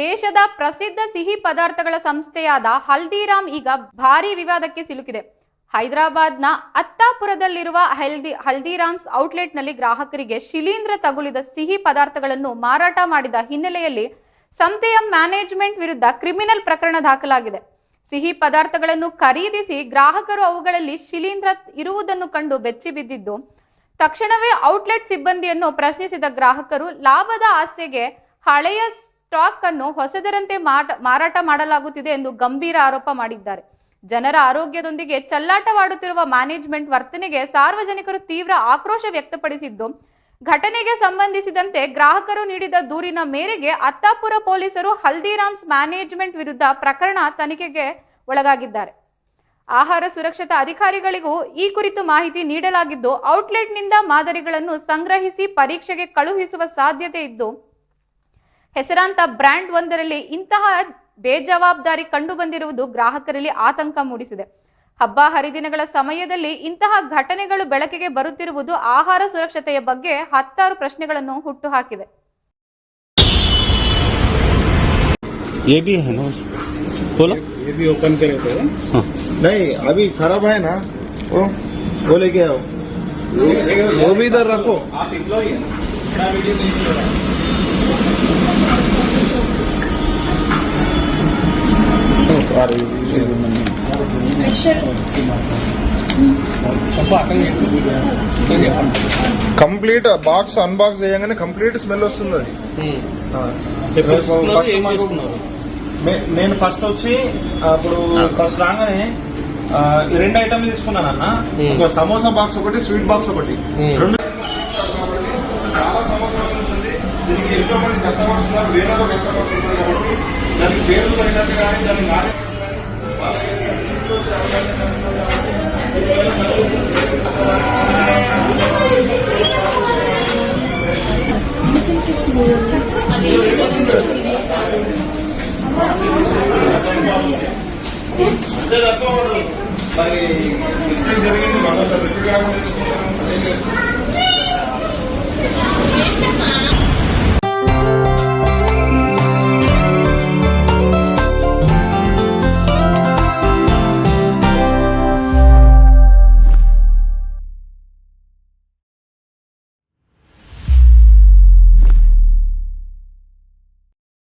ದೇಶದ ಪ್ರಸಿದ್ಧ ಸಿಹಿ ಪದಾರ್ಥಗಳ ಸಂಸ್ಥೆಯಾದ ಹಲ್ದಿರಾಮ್ ಈಗ ಭಾರೀ ವಿವಾದಕ್ಕೆ ಸಿಲುಕಿದೆ. ಹೈದರಾಬಾದ್ನ ಅತ್ತಾಪುರದಲ್ಲಿರುವ ಹಲ್ದಿ, ಹಲ್ದಿರಾಮ್ಸ್ ಔಟ್ಲೆಟ್ನಲ್ಲಿ ಗ್ರಾಹಕರಿಗೆ ಶಿಲೀಂಧ್ರ ತಗುಲಿದ ಸಿಹಿ ಪದಾರ್ಥಗಳನ್ನು ಮಾರಾಟ ಮಾಡಿದ ಹಿನ್ನೆಲೆಯಲ್ಲಿ ಸಂಸ್ಥೆಯ ಮ್ಯಾನೇಜ್ಮೆಂಟ್ ವಿರುದ್ಧ ಕ್ರಿಮಿನಲ್ ಪ್ರಕರಣ ದಾಖಲಾಗಿದೆ. ಸಿಹಿ ಪದಾರ್ಥಗಳನ್ನು ಖರೀದಿಸಿ ಗ್ರಾಹಕರು ಅವುಗಳಲ್ಲಿ ಶಿಲೀಂಧ್ರ ಇರುವುದನ್ನು ಕಂಡು ಬೆಚ್ಚಿ ಬಿದ್ದಿದ್ದು, ತಕ್ಷಣವೇ ಔಟ್ಲೆಟ್ ಸಿಬ್ಬಂದಿಯನ್ನು ಪ್ರಶ್ನಿಸಿದ ಗ್ರಾಹಕರು ಲಾಭದ ಆಸೆಗೆ ಹಳೆಯ ಸ್ಟಾಕ್ ಅನ್ನು ಹೊಸದರಂತೆ ಮಾರಾಟ ಮಾಡಲಾಗುತ್ತಿದೆ ಎಂದು ಗಂಭೀರ ಆರೋಪ ಮಾಡಿದ್ದಾರೆ. ಜನರ ಆರೋಗ್ಯದೊಂದಿಗೆ ಚಲ್ಲಾಟವಾಡುತ್ತಿರುವ ಮ್ಯಾನೇಜ್ಮೆಂಟ್ ವರ್ತನೆಗೆ ಸಾರ್ವಜನಿಕರು ತೀವ್ರ ಆಕ್ರೋಶ ವ್ಯಕ್ತಪಡಿಸಿದ್ದು, ಘಟನೆಗೆ ಸಂಬಂಧಿಸಿದಂತೆ ಗ್ರಾಹಕರು ನೀಡಿದ ದೂರಿನ ಮೇರೆಗೆ ಅತ್ತಾಪುರ ಪೊಲೀಸರು ಹಲ್ದಿರಾಮ್ಸ್ ಮ್ಯಾನೇಜ್ಮೆಂಟ್ ವಿರುದ್ಧ ಪ್ರಕರಣ ತನಿಖೆಗೆ ಒಳಗಾಗಿದ್ದಾರೆ. ಆಹಾರ ಸುರಕ್ಷತಾ ಅಧಿಕಾರಿಗಳಿಗೂ ಈ ಕುರಿತು ಮಾಹಿತಿ ನೀಡಲಾಗಿದ್ದು, ಔಟ್ಲೆಟ್ನಿಂದ ಮಾದರಿಗಳನ್ನು ಸಂಗ್ರಹಿಸಿ ಪರೀಕ್ಷೆಗೆ ಕಳುಹಿಸುವ ಸಾಧ್ಯತೆ ಇದ್ದು ಹೆಸರಾಂತ ಬ್ರ್ಯಾಂಡ್ ಒಂದರಲ್ಲಿ ಇಂತಹ ಬೇಜವಾಬ್ದಾರಿ ಕಂಡುಬಂದಿರುವುದು ಗ್ರಾಹಕರಲ್ಲಿ ಆತಂಕ ಮೂಡಿಸಿದೆ ಹಬ್ಬ ಹರಿದಿನಗಳ ಸಮಯದಲ್ಲಿ ಇಂತಹ ಘಟನೆಗಳು ಬೆಳಕಿಗೆ ಬರುತ್ತಿರುವುದು ಆಹಾರ ಸುರಕ್ಷತೆಯ ಬಗ್ಗೆ ಹತ್ತಾರು ಪ್ರಶ್ನೆಗಳನ್ನು ಹುಟ್ಟುಹಾಕಿದೆ ये भी है ना बस खोलो ये भी ओपन करे तो हाँ नहीं अभी खराब है ना वो वो लेके आओ वो भी इधर रखो आप एम्प्लॉय है ना కంప్లీట్ బాక్స్ అన్బాక్స్ చేయగానే కంప్లీట్ స్మెల్ వస్తుంది అది. నే- నేను ఫస్ట్ వచ్చి అప్పుడు ఫస్ట్ రాగానే రెండు ఐటమ్స్ తీసుకున్నాను అన్న. ఒక సమోసా బాక్స్ ఒకటి స్వీట్ బాక్స్ ఒకటి. రెండు చాలా సంవత్సరాల నుంచి ఉంది. దీనికి ఎంతో మంది కస్టమర్స్ ఉన్నారు. వేరే కస్టమర్స్ ఉన్నారు కాబట్టి దానికి పేరు తగినట్టు కానీ దానికి మరి విషయం జరిగింది మనం సరిగ్గా